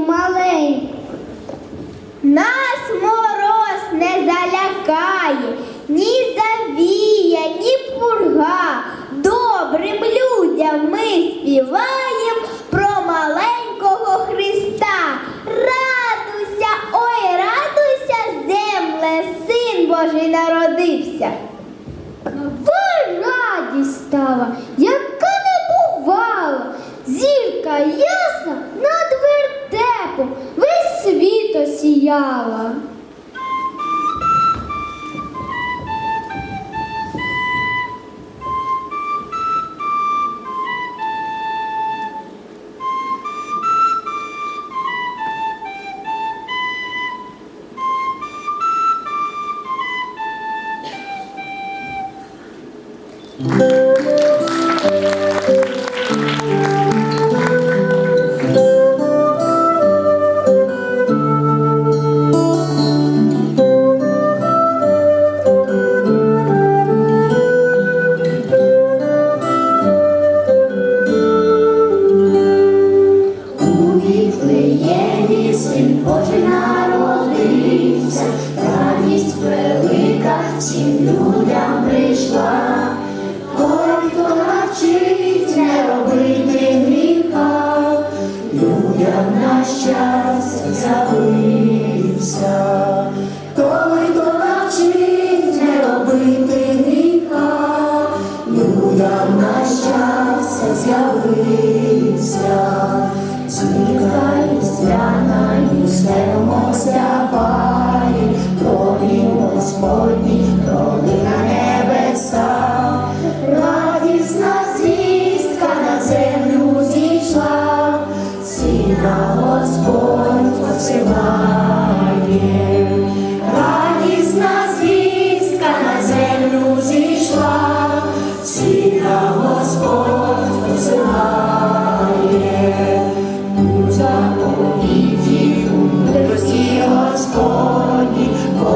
маленьку. Нас мороз не залякає, ні завія, ні пурга. Добрим людям ми співаємо про маленького Христа. Радуйся, ой, радуйся, земле, син Божий народився. Ви радість стала, яка не бувала. Зірка ясна осіяла. У Господь посилає. Радісна на землю зійшла, сина Господь посилає. У заповіті, у мудрості Господні, бо